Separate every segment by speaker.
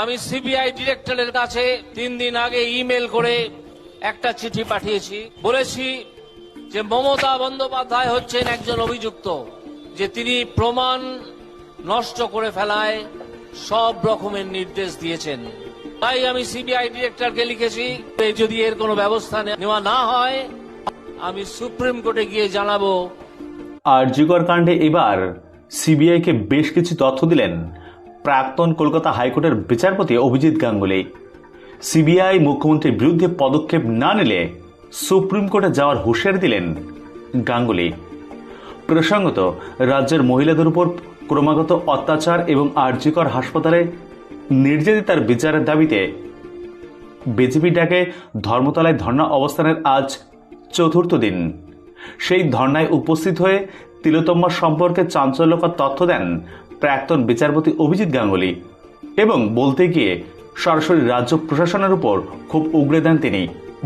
Speaker 1: আমি সিবিআই ডিরেক্টরের কাছে তিন দিন আগে ইমেল করে একটা চিঠি পাঠিয়েছি। বলেছি যে মমতা বন্দ্যোপাধ্যায় হচ্ছেন একজন অভিযুক্ত, যে তিনি প্রমাণ নষ্ট করে ফেলায় সব রকমের নির্দেশ দিয়েছেন। তাই আমি সিবিআই ডিরেক্টরকে লিখেছি যদি এর কোনো ব্যবস্থা নেওয়া না হয়, আমি সুপ্রিম কোর্টে গিয়ে জানাব।
Speaker 2: আরজিকর কাণ্ডে এবার সিবিআইকে বেশ কিছু তথ্য দিলেন প্রাক্তন কলকাতা হাইকোর্টের বিচারপতি অভিজিৎ গাঙ্গুলি। সিবিআই মুখ্যমন্ত্রীর বিরুদ্ধে পদক্ষেপ না নিলে সুপ্রিম কোর্টে যাওয়ার হুঁশিয়ারি দিলেন গাঙ্গুলি। প্রসঙ্গত, রাজ্যের মহিলাদের উপর ক্রমাগত অত্যাচার এবং আরজিকর হাসপাতালে নির্যাতিতার বিচারের দাবিতে বিজেপি ডাকে ধর্মতলায় ধর্ণা অবস্থানের আজ চতুর্থ দিন। সেই ধর্নায় উপস্থিত হয়ে তিলোত্তমা সম্পর্কে চাঞ্চল্যকর তথ্য দেন প্রাক্তন বিচারপতি অভিজিৎ গাঙ্গুলি এবং বলতে গিয়ে সরাসরি রাজ্য প্রশাসনের উপর খুব উগড়ে দেন তিনি।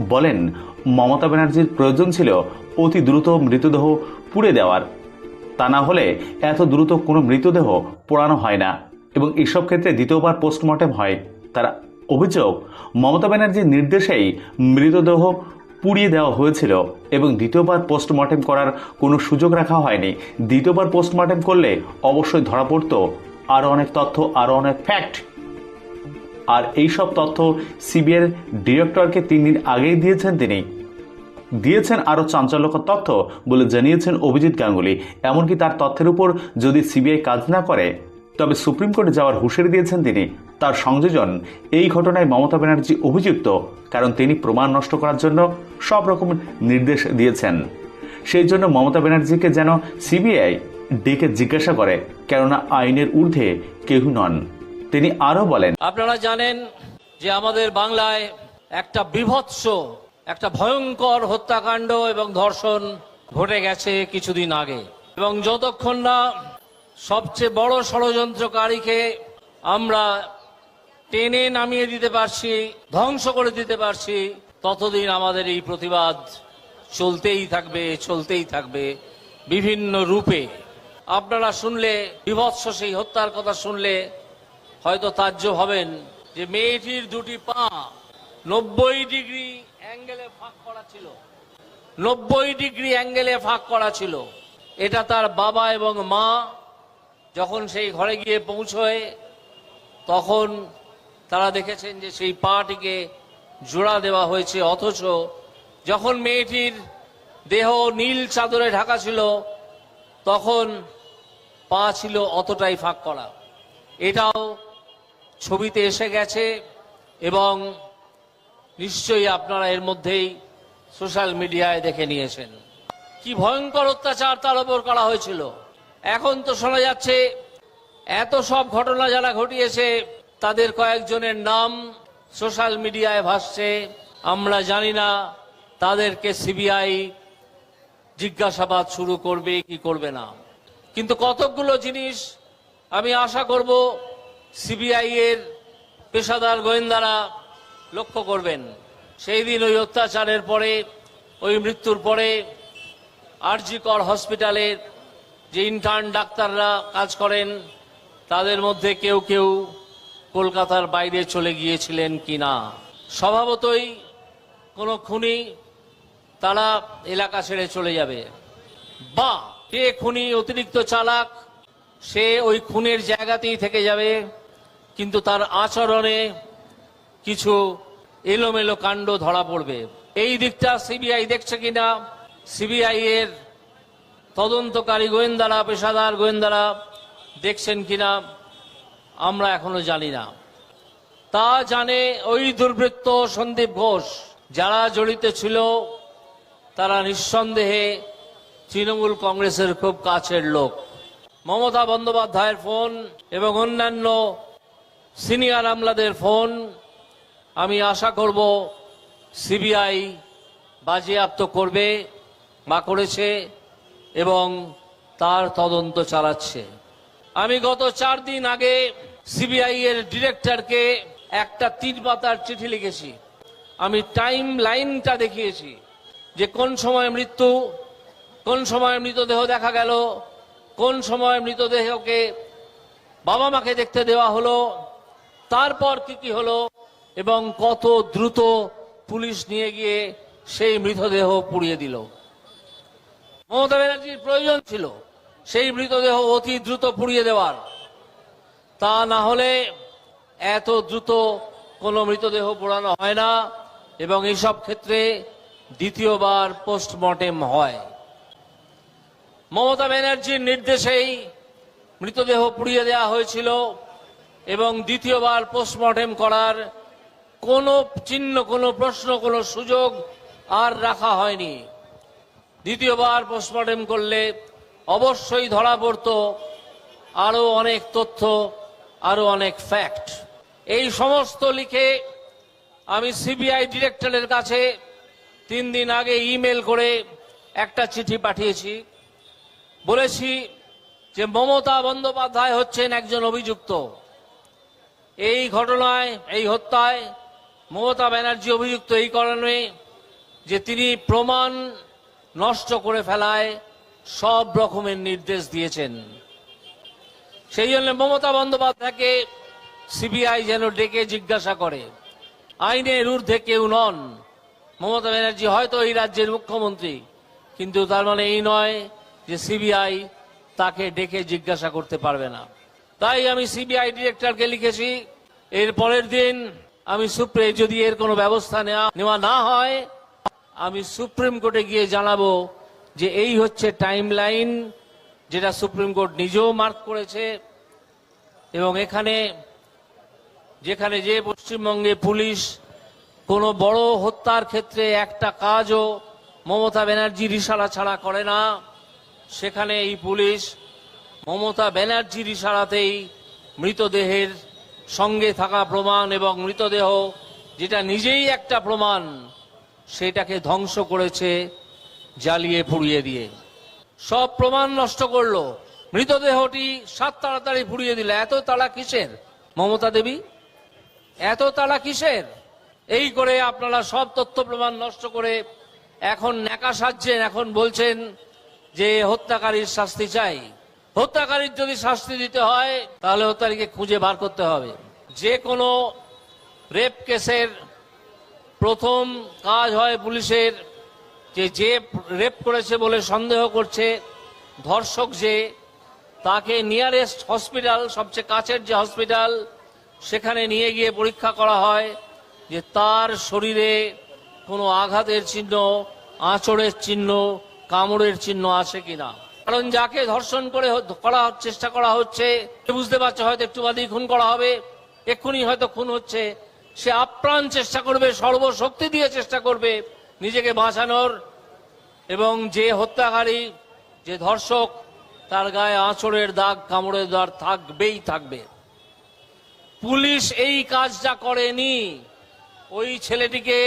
Speaker 2: বলেন, মমতা ব্যানার্জির প্রয়োজন ছিল অতি দ্রুত মৃতদেহ পুড়ে দেওয়ার। তা না হলে এত দ্রুত কোনো মৃতদেহ পোড়ানো হয় না এবং এসব ক্ষেত্রে দ্বিতীয়বার পোস্টমর্টেম হয়। তার অভিযোগ, মমতা ব্যানার্জির নির্দেশেই মৃতদেহ পুড়িয়ে দেওয়া হয়েছিল এবং দ্বিতীয়বার পোস্টমর্টেম করার কোনো সুযোগ রাখা হয়নি। দ্বিতীয়বার পোস্টমর্টেম করলে অবশ্যই ধরা পড়তো আরও অনেক তথ্য, আরও অনেক ফ্যাক্ট আর এই সব তথ্য সিবিআই ডিরেক্টরকে তিন দিন আগেই দিয়েছেন তিনি। দিয়েছেন আরও চাঞ্চল্যকর তথ্য বলে জানিয়েছেন অভিজিৎ গাঙ্গুলি। এমনকি তার তথ্যের উপর যদি সিবিআই কাজ না করে, তবে সুপ্রিম কোর্টে যাওয়ার হুঁশিয়ারি দিয়েছেন তিনি। তার সংযোজন এই ঘটনায় মমতা ব্যানার্জি অভিযুক্ত, কারণ তিনি প্রমাণ নষ্ট করার জন্য সব রকম নির্দেশ দিয়েছেন। সেই জন্য মমতা ব্যানার্জিকে যেন সিবিআই ডেকে জিজ্ঞাসা করে, কেননা আইনের ঊর্ধ্বে কেউ নন। তিনি আরও বলেন,
Speaker 1: আপনারা জানেন যে আমাদের বাংলায় একটা বিভৎস, একটা ভয়ঙ্কর হত্যাকাণ্ড এবং ধর্ষণ ঘটে গেছে কিছুদিন আগে। এবং যতক্ষণ না সবচেয়ে বড় ষড়যন্ত্রকারীকে আমরা টেনে নামিয়ে দিতে পারছি, ধ্বংস করে দিতে পারছি, ততদিন আমাদের এই প্রতিবাদ চলতেই থাকবে চলতেই থাকবে বিভিন্ন রূপে। আপনারা শুনলে, বিভৎস সেই হত্যার কথা শুনলে হয়তো তাজ্জব হবেন যে মেয়েটির দুটি পা নব্বই ডিগ্রি অ্যাঙ্গেলে ফাঁক করা ছিল। নব্বই ডিগ্রি অ্যাঙ্গেলে ফাঁক করা ছিল। এটা তার বাবা এবং মা যখন সেই ঘরে গিয়ে পৌঁছয়, তখন তারা দেখেছেন যে সেই পাটিকে জোড়া দেওয়া হয়েছে, অথচ যখন মেয়েটির দেহ নীল চাদরে ঢাকা ছিল, তখন পা ছিল অতটাই ফাঁক করা। এটাও ছবিতে এসে গেছে এবং নিশ্চয়ই আপনারা এর মধ্যেই সোশ্যাল মিডিয়ায় দেখে নিয়েছেন। কি ভয়ঙ্কর অত্যাচার তার উপর করা হয়েছিল। এখন তো শোনা যাচ্ছে, এত সব ঘটনা যারা ঘটিয়েছে তাদের কয়েকজনের নাম সোশ্যাল মিডিয়ায় ভাসছে। আমরা জানি না তাদেরকে সিবিআই জিজ্ঞাসাবাদ শুরু করবে, কি করবে না। কিন্তু কতকগুলো জিনিস আমি আশা করব সিবিআই এর পেশাদার গোয়েন্দারা লক্ষ্য করবেন। সেই দিন ওই অত্যাচারের পরে, ওই মৃত্যুর পরে আরজিকর হসপিটালের যে ইন্টার্ন ডাক্তাররা কাজ করেন, তাদের মধ্যে কেউ কেউ কলকাতার বাইরে চলে গিয়েছিলেন কি না স্বভাবতই কোনো খুনি তারা এলাকা ছেড়ে চলে যাবে। বা যে খুনি অতিরিক্ত চালাক, সে ওই খুনের জায়গাতেই থেকে যাবে, কিন্তু তার আচরণে কিছু এলোমেলো কাণ্ড ধরা পড়বে। এই দিকটা সিবিআই দেখছে কিনা? সিবিআই এর তদন্তকারী গোয়েন্দারা, পেশাদার গোয়েন্দারা দেখছেন কিনা? আমরা এখনও জানি না। তা জানে ওই দুর্বৃত্ত সন্দীপ ঘোষ, যারা জড়িত ছিল, তারা নিঃসন্দেহে তৃণমূল কংগ্রেসের খুব কাছের লোক। মমতা বন্দ্যোপাধ্যায়ের ফোন এবং অন্যান্য সিনিয়র আমলাদের ফোন, আমি আশা করব সিবিআই বাজেয়াপ্ত করবে, বা করেছে, এবং তার তদন্ত চালাচ্ছে। আমি গত চার দিন আগে সিবিআই এর ডিরেক্টরকে একটা তিন পাতার চিঠি লিখেছি। আমি টাইম লাইনটা দেখিয়েছি যে কোন সময় মৃত্যু, কোন সময় মৃতদেহ দেখা গেল, কোন সময় মৃতদেহকে বাবা মাকে দেখতে দেওয়া হলো, তারপর কি কি হলো এবং কত দ্রুত পুলিশ নিয়ে গিয়ে সেই মৃতদেহ পুড়িয়ে দিল। মমতা ব্যানার্জির প্রয়োজন ছিল সেই মৃতদেহ অতি দ্রুত পুড়িয়ে দেওয়ার। তা না হলে এত দ্রুত কোনো মৃতদেহ পোড়ানো হয় না এবং এইসব ক্ষেত্রে দ্বিতীয়বার পোস্টমর্টেম হয়। মমতা ব্যানার্জির নির্দেশেই মৃতদেহ পুড়িয়ে দেওয়া হয়েছিল এবং দ্বিতীয়বার পোস্টমর্টেম করার কোনো চিহ্ন, কোনো প্রশ্ন, কোনো সুযোগ আর রাখা হয়নি। দ্বিতীয়বার পোস্টমর্টেম করলে অবশ্যই ধরা পড়তো আরও অনেক তথ্য আরও অনেক ফ্যাক্ট এই সমস্ত লিখে আমি সিবিআই ডিরেক্টরের কাছে তিন দিন আগে ইমেল করে একটা চিঠি পাঠিয়েছি। বলেছি যে মমতা বন্দ্যোপাধ্যায় হচ্ছেন একজন অভিযুক্ত। এই ঘটনায়, এই হত্যায় মমতা ব্যানার্জি অভিযুক্ত এই কারণে যে তিনি প্রমাণ নষ্ট করে ফেলায় সব রকমের নির্দেশ দিয়েছেন। সেই জন্য মমতা বন্দ্যোপাধ্যায়কে সিবিআই যেন ডেকে জিজ্ঞাসা করে। আইনের ঊর্ধ্বে কেউ নন। মমতা ব্যানার্জি হয়তো এই রাজ্যের মুখ্যমন্ত্রী, কিন্তু তার মানে এই নয় যে সিবিআই তাকে ডেকে জিজ্ঞাসা করতে পারবে না। তাই আমি সিবিআই ডিরেক্টরকে লিখেছি, এর পরের দিন আমি সুপ্রিম যদি এর কোনো ব্যবস্থা নেওয়া নেওয়া না হয়, আমি সুপ্রিম কোর্টে গিয়ে জানাব যে এই হচ্ছে টাইম লাইন যেটা সুপ্রিম কোর্ট নিজেও মার্ক করেছে, এবং এখানে, যেখানে যে পশ্চিমবঙ্গে পুলিশ কোনো বড় হত্যার ক্ষেত্রে একটা কাজও মমতা ব্যানার্জির ইশারা ছাড়া করে না, সেখানে এই পুলিশ মমতা ব্যানার্জির ইশারাতেই মৃতদেহের সঙ্গে থাকা প্রমাণ এবং মৃতদেহ যেটা নিজেই একটা প্রমাণ, সেটাকে ধ্বংস করেছে, জ্বালিয়ে পুড়িয়ে দিয়ে। সব প্রমাণ নষ্ট করল। মৃতদেহটি সাত তাড়াতাড়ি পুড়িয়ে দিল। এত তাড়া কিসের? মমতা দেবী? এত তাড়া কিসের? এই করে আপনারা সব তথ্য প্রমাণ নষ্ট করে এখন ন্যাকা সাজছেন, এখন বলছেন যে হত্যাকারীর শাস্তি চাই। হত্যাকারীর যদি শাস্তি দিতে হয়, তাহলে হত্যাকারীকে খুঁজে বার করতে হবে। যে কোনো রেপ কেসের প্রথম কাজ হয় পুলিশের যে যে রেপ করেছে বলে সন্দেহ করছে, ধর্ষক যে, তাকে নিয়ারেস্ট হসপিটাল, সবচেয়ে কাছের যে হসপিটাল, সেখানে নিয়ে গিয়ে পরীক্ষা করা হয় যে তার শরীরে কোনো আঘাতের চিহ্ন, আঁচড়ের চিহ্ন, কামড়ের চিহ্ন আছে কিনা। কারণ যাকে ধর্ষণ করে করা চেষ্টা করা হচ্ছে বুঝতে পারছে হয়তো একটু বাদেই খুন করা হবে, এক্ষুনি হয়তো খুন হচ্ছে, সে আপ্রাণ চেষ্টা করবে, সর্বশক্তি দিয়ে চেষ্টা করবে নিজেকে বাঁচানোর এবং যে হত্যাকারী, যে ধর্ষক, তার গায়ে আঁচড়ের দাগ, কামড়ের দাগ থাকবেই থাকবে। পুলিশ এই কাজটা করেনি। ওই ছেলেটিকে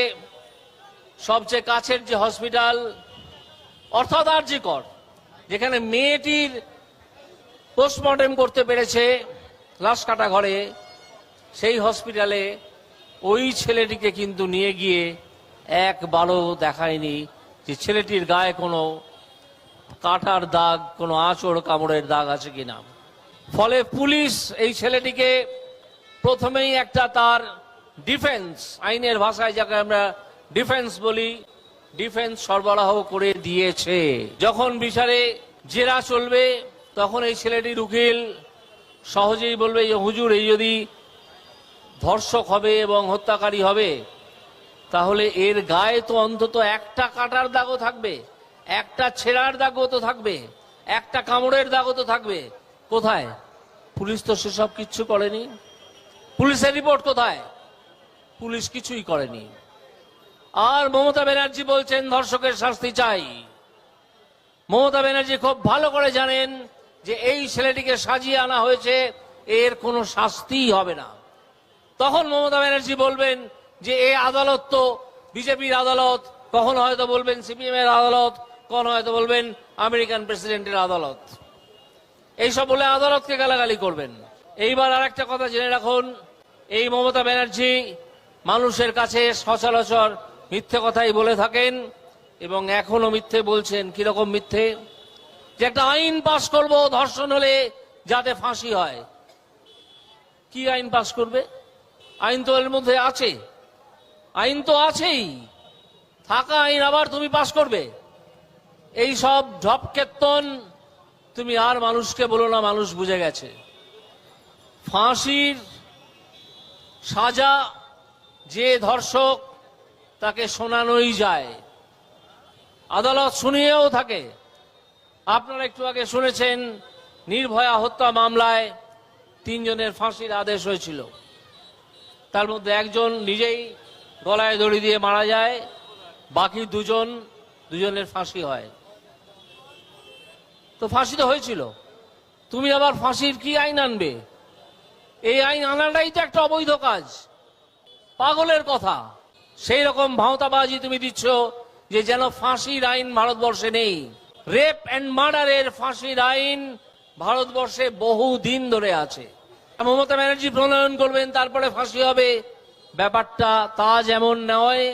Speaker 1: সবচেয়ে কাছের যে হসপিটাল, অর্থাৎ আরজিকর, যেখানে মেয়েটির পোস্টমর্টেম করতে পেরেছে লাশ কাটা ঘরে, সেই হসপিটালে ওই ছেলেটিকে কিন্তু নিয়ে গিয়ে একবারও দেখায়নি যে ছেলেটির গায়ে কোনো কাটার দাগ, কোনো আঁচড় কামড়ের দাগ আছে কিনা। ফলে পুলিশ এই ছেলেটিকে প্রথমেই একটা তার ডিফেন্স, আইনের ভাষায় যাকে আমরা ডিফেন্স বলি, ডিফেন্স সরবরাহ করে দিয়েছে। যখন বিচারে জেরা চলবে, তখন এই ছেলেটির উকিল সহজেই বলবে যে, হুজুর, এই যদি ধর্ষক হবে এবং হত্যাকারী হবে তাহলে এর গায়ে তো অন্তত একটা কাটার দাগও থাকবে, একটা ছেঁড়ার দাগও তো থাকবে, একটা কামড়ের দাগও তো থাকবে। কোথায়? পুলিশ তো সেসব কিচ্ছু করেনি। পুলিশের রিপোর্ট কোথায়? পুলিশ কিছুই করেনি। আর মমতা ব্যানার্জি বলছেন, ধর্ষকের শাস্তি চাই। মমতা ব্যানার্জি খুব ভালো করে জানেন যে এই ছেলেটিকে সাজিয়ে আনা হয়েছে, এর কোনো শাস্তিই হবে না। তখন মমতা ব্যানার্জি বলবেন যে এই আদালত তো বিজেপির আদালত, কখনো হয়তো বলবেন সিপিএম এর আদালত, কখনো হয়তো বলবেন আমেরিকান প্রেসিডেন্টের আদালত। এইসব বলে আদালতকে গালাগালি করবেন। এইবার আর একটা কথা জেনে রাখুন, এই মমতা ব্যানার্জি মানুষের কাছে সচরাচর মিথ্যে কথাই বলে থাকেন এবং এখনও মিথ্যে বলছেন। কীরকম মিথ্যে? যে একটা আইন পাশ করব, ধর্ষণ হলে যাতে ফাঁসি হয়। কি আইন পাশ করবে? আইন তো এর মধ্যে আছে। আইন তো আছেই। থাকা আইন আবার তুমি পাশ করবে। এই সব ঢপ কেত্তন তুমি আর মানুষকে বলো না, মানুষ বুঝে গেছে। ফাঁসির সাজা যে ধর্ষক, তাকে শোনানোই যায়। আদালত শুনিয়েও থাকে। আপনারা একটু আগে শুনেছেন, নির্ভয়া হত্যা মামলায় তিনজনের ফাঁসির আদেশ হয়েছিল। তার মধ্যে একজন নিজেই গলায় দড়ি দিয়ে মারা যায়, বাকি দুজন, দুজনের ফাঁসি হয়। তো ফাঁসি তো হয়েছিল। তুমি আবার ফাঁসির কি আইন আনবে? এই আইন আনাটাই তো একটা অবৈধ কাজ। পাগলের কথা। সেই রকম ভাওতাবাজি তুমি দিচ্ছ যে যেন ফাঁসির আইন ভারতবর্ষে নেই। রেপ অ্যান্ড মার্ডারের ফাঁসির আইন ভারতবর্ষে বহু দিন ধরে আছে। মমতা ব্যানার্জি প্রণয়ন করবেন, তারপরে ফাঁসি হবে। ব্যাপারটা তা যেমন নয়,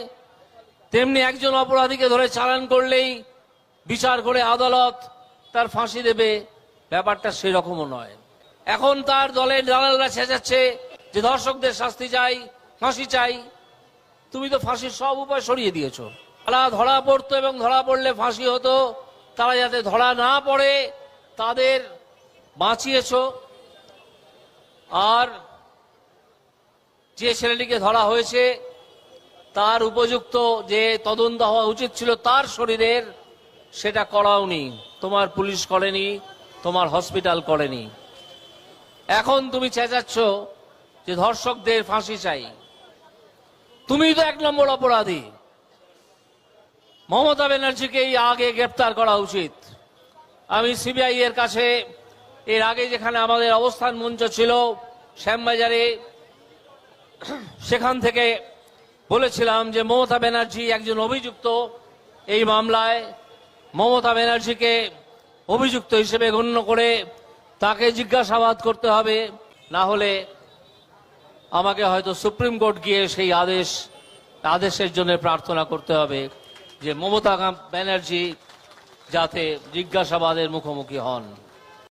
Speaker 1: তেমনি একজন অপরাধীকে ধরে চালান করলেই বিচার করে আদালত তার ফাঁসি দেবে, ব্যাপারটা সেরকমও নয়। এখন তার দলের দালালরা ছেঁচাচ্ছে যে ধর্ষকদের শাস্তি চাই, ফাঁসি চাই। তুমি তো ফাঁসির সব উপায় সরিয়ে দিয়েছ। তারা ধরা পড়তো এবং ধরা পড়লে ফাঁসি হতো, তারা যাতে ধরা না পড়ে, তাদের বাঁচিয়েছো। আর যে ছেলেটিকে ধরা হয়েছে, তার উপযুক্ত যে তদন্ত হওয়া উচিত ছিল তার শরীরের, সেটা করাওনি। তোমার পুলিশ করেনি, তোমার হসপিটাল করেনি। এখন তুমি চেঁচাচ্ছ যে ধর্ষকদের ফাঁসি চাই। তুমি তো এক নম্বর অপরাধী। মমতা ব্যানার্জিকেই আগে গ্রেপ্তার করা উচিত। আমি সিবিআই এর কাছে, এর আগে যেখানে আমাদের অবস্থান মঞ্চ ছিল, শ্যামবাজারে সেখান থেকে বলেছিলাম যে মমতা ব্যানার্জি একজন অভিযুক্ত এই মামলায়। মমতা ব্যানার্জিকে অভিযুক্ত হিসেবে গণ্য করে তাকে জিজ্ঞাসাবাদ করতে হবে। না হলে আমাকে হয়তো সুপ্রিম কোর্ট গিয়ে সেই আদেশ, আদেশের জন্য প্রার্থনা করতে হবে যে মমতা ব্যানার্জি যাতে জিজ্ঞাসাবাদের মুখোমুখি হন।